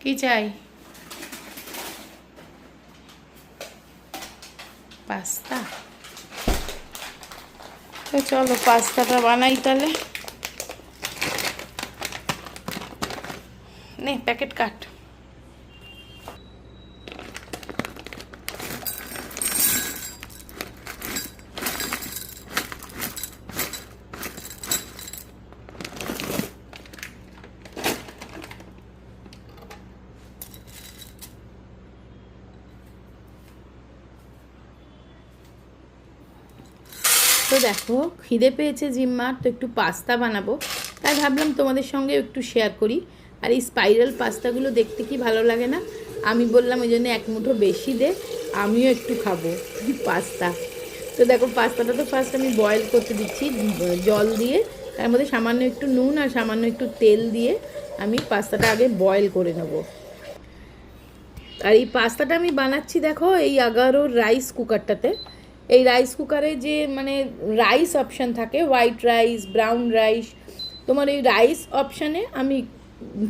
কি চাই? পাস্তা? তো চলো পাস্তাটা বানাই তাহলে। নে প্যাকেট কাট। তো দেখো, খিদে পেয়েছে জিম্মার তো একটু পাস্তা বানাবো। তাই ভাবলাম তোমাদের সঙ্গে একটু শেয়ার করি। আর এই স্পাইরাল পাস্তাগুলো দেখতে কি ভালো লাগে না? আমি বললাম ওই জন্য এক মুঠো বেশি দে, আমিও একটু খাব পাস্তা। তো দেখো, পাস্তাটা তো ফার্স্ট আমি বয়েল করতে দিচ্ছি, জল দিয়ে। তার মধ্যে সামান্য একটু নুন আর সামান্য একটু তেল দিয়ে আমি পাস্তাটা আগে বয়েল করে নেব। আর এই পাস্তাটা আমি বানাচ্ছি, দেখো, এই এগারোর রাইস কুকারটাতে এই রাইস কুকারে যে মানে রাইস অপশান থাকে হোয়াইট রাইস ব্রাউন রাইস তোমার এই রাইস অপশানে আমি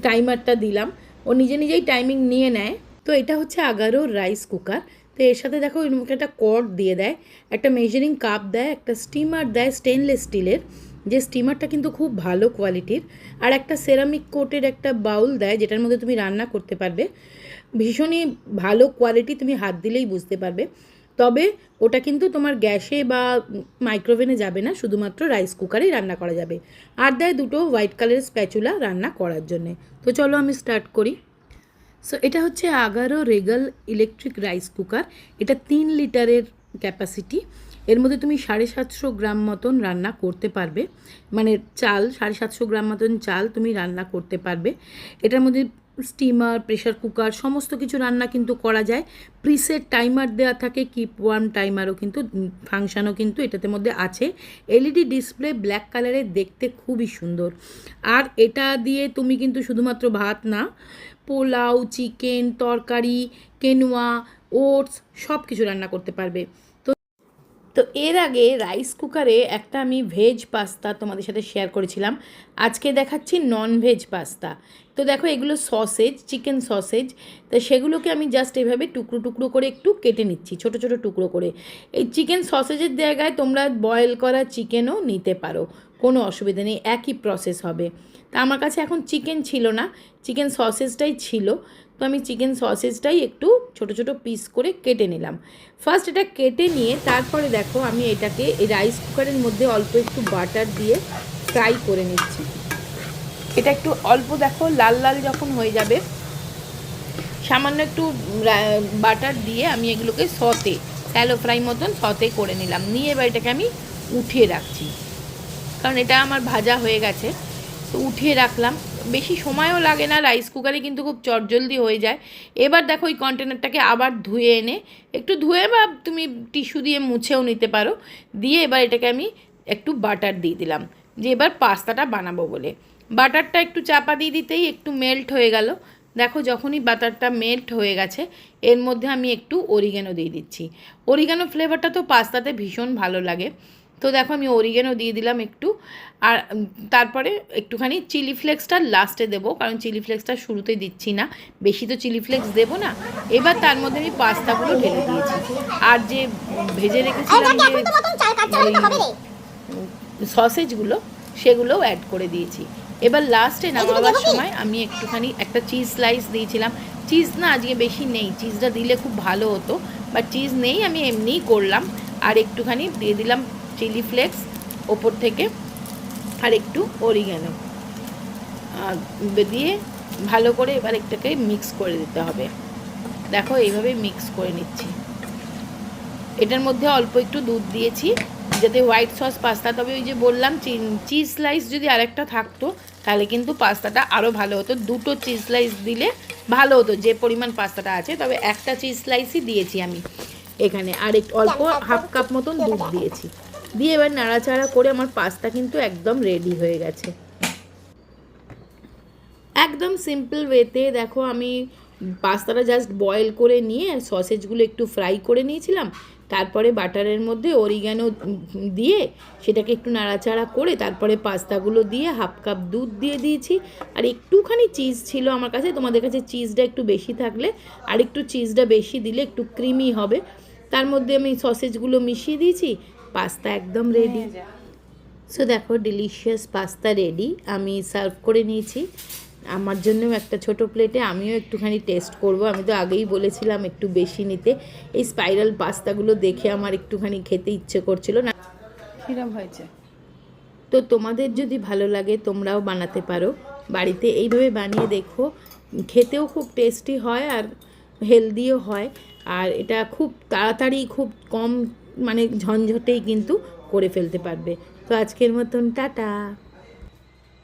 টাইমারটা দিলাম। ও নিজে নিজেই টাইমিং নিয়ে নেয়। তো এটা হচ্ছে এগারোর রাইস কুকার তো এর সাথে দেখো এর মুখে একটা কর্ড দিয়ে দেয়, একটা মেজারিং কাপ দেয়, একটা স্টিমার দেয় স্টেনলেস স্টিলের যে স্টিমারটা কিন্তু খুব ভালো কোয়ালিটির আর একটা সেরামিক কোটের একটা বাউল দেয়, যেটার মধ্যে তুমি রান্না করতে পারবে। ভীষণই ভালো কোয়ালিটি তুমি হাত দিলেই বুঝতে পারবে। তবে ওটা কিন্তু তোমার গ্যাসে বা মাইক্রোওভেনে যাবে না, শুধুমাত্র রাইস কুকারেই রান্না করা যাবে। আর দেয় দুটো হোয়াইট কালারের স্প্যাচুলা রান্না করার জন্যে। তো চলো আমি স্টার্ট করি। সো এটা হচ্ছে Agaro Regal electric rice cooker. এটা তিন লিটারের ক্যাপাসিটি। এর মধ্যে তুমি সাড়ে সাতশো গ্রাম মতন রান্না করতে পারবে। মানে চাল, সাড়ে সাতশো গ্রাম মতন চাল তুমি রান্না করতে পারবে। এটার মধ্যে স্টিমার প্রেশার কুকার সমস্ত কিছু রান্না কিন্তু করা যায়। প্রিসেট টাইমার দেওয়া থাকে কিপ ওয়ার্ম টাইমারও কিন্তু ফাংশানও কিন্তু এটাতে মধ্যে আছে। এলইডি ডিসপ্লে ব্ল্যাক কালারের দেখতে খুবই সুন্দর। আর এটা দিয়ে তুমি কিন্তু শুধুমাত্র ভাত না, পোলাও চিকেন তরকারি কেনুয়া ওটস সব কিছু রান্না করতে পারবে। তো তো এর আগে রাইস কুকারে একটা আমি ভেজ পাস্তা তোমাদের সাথে শেয়ার করেছিলাম। আজকে দেখাচ্ছি নন ভেজ পাস্তা তো দেখো এগুলো সসেজ চিকেন সসেজ তো সেগুলোকে আমি জাস্ট এভাবে টুকরো টুকরো করে একটু কেটে নিচ্ছি, ছোট ছোট টুকরো করে। এই চিকেন সসেজের জায়গায় তোমরা বয়েল করা চিকেনও নিতে পারো, কোনো অসুবিধা নেই, একই প্রসেস হবে। তা আমার কাছে এখন চিকেন ছিল না চিকেন সসেজটাই ছিল। তো আমি চিকেন সসেজটাই একটু ছোট ছোট পিস করে কেটে নিলাম। ফার্স্ট এটা কেটে নিয়ে তারপরে দেখো আমি এটাকে এই রাইস কুকারের মধ্যে অল্প একটু বাটার দিয়ে ফ্রাই করে নিচ্ছি। এটা একটু অল্প দেখো, লাল লাল যখন হয়ে যাবে, সামান্য একটু বাটার দিয়ে আমি এগুলোকে সতে স্যালো ফ্রাই মতন সতে করে নিলাম। নিয়ে এবার এটাকে আমি উঠিয়ে রাখছি। কারণ এটা আমার ভাজা হয়ে গেছে। তো উঠিয়ে রাখলাম। বেশি সময়ও লাগে না রাইস কুকারে কিন্তু খুব চটজলদি হয়ে যায়। এবার দেখো ওই কন্টেনারটাকে আবার ধুয়ে এনে, একটু ধুয়ে বা তুমি টিস্যু দিয়ে মুছেও নিতে পারো। দিয়ে এবার এটাকে আমি একটু বাটার দিয়ে দিলাম। যে এবার পাস্তাটা বানাবো বলে। বাটারটা একটু চাপা দিয়ে দিতেই একটু মেল্ট হয়ে গেল। দেখো যখনই বাটারটা মেল্ট হয়ে গেছে, এর মধ্যে আমি একটু অরিগেনো দিয়ে দিচ্ছি। অরিগেনো ফ্লেভারটা তো পাস্তাতে ভীষণ ভালো লাগে। তো দেখো আমি অরিগেনো দিয়ে দিলাম একটু। আর তারপরে একটুখানি চিলি ফ্লেক্সটা লাস্টে দেবো কারণ চিলি ফ্লেক্সটা শুরুতে দিচ্ছি না। বেশি তো চিলি ফ্লেক্স দেবো না। এবার তার মধ্যে আমি পাস্তাগুলো ঢেলে দিয়েছি। আর যে ভেজে রেখেছিলাম যে সসেজগুলো সেগুলোও অ্যাড করে দিয়েছি। এবার লাস্টে নামাবার সময় আমি একটুখানি একটা চিজ স্লাইস দিয়েছিলাম। চিজ না আজকে বেশি নেই। চিজটা দিলে খুব ভালো হতো। বাট চিজ নেই আমি এমনিই করলাম। আর একটুখানি দিয়ে দিলাম চিলি ফ্লেক্স ওপর থেকে আর একটু অরিগ্যানো দিয়ে ভালো করে এবার একটাকে মিক্স করে দিতে হবে। দেখো এইভাবে মিক্স করে নিচ্ছি। এটার মধ্যে অল্প একটু দুধ দিয়েছি যাতে হোয়াইট সস পাস্তা তবে ওই যে বললাম চিজ স্লাইস যদি আরেকটা থাকতো তাহলে কিন্তু পাস্তাটা আরও ভালো হতো। দুটো চিজ স্লাইস দিলে ভালো হতো যে পরিমাণ পাস্তাটা আছে তবে একটা চিজ স্লাইসই দিয়েছি আমি। এখানে আর একটু অল্প হাফ কাপ মতন দুধ দিয়েছি। দিয়ে এবার নাড়াচাড়া করে আমার পাস্তা কিন্তু একদম রেডি হয়ে গেছে। একদম সিম্পল ওয়েতে দেখো আমি পাস্তাটা জাস্ট বয়েল করে নিয়ে সসেজগুলো একটু ফ্রাই করে নিয়েছিলাম, তারপরে বাটারের মধ্যে অরিগ্যানো দিয়ে সেটাকে একটু নাড়াচাড়া করে তারপরে পাস্তাগুলো দিয়ে হাফ কাপ দুধ দিয়ে দিয়েছি। আর একটুখানি চিজ ছিল আমার কাছে, তোমাদের কাছে চিজটা একটু বেশি থাকলে আর একটু চিজটা বেশি দিলে একটু ক্রিমি হবে। তার মধ্যে আমি সসেজগুলো মিশিয়ে দিয়েছি পাস্তা একদম রেডি সো দেখো ডিলিশিয়াস পাস্তা রেডি আমি সার্ভ করে নিয়েছি। আমার জন্যও একটা ছোট প্লেটে আমিও একটুখানি টেস্ট করব। আমি তো আগেই বলেছিলাম একটু বেশি নিতে। এই স্পাইরাল পাস্তাগুলো দেখে আমার একটুখানি খেতে ইচ্ছে করছিল। না কিরম হয়েছে? তো তোমাদের যদি ভালো লাগে তোমরাও বানাতে পারো। বাড়িতে এইভাবে বানিয়ে দেখো। খেতেও খুব টেস্টি হয় আর হেলদিও হয়। আর এটা খুব তাড়াতাড়ি খুব কম মানে ঝঞ্ঝটেই কিন্তু করে ফেলতে পারবে। তো আজকের মতন টাটা।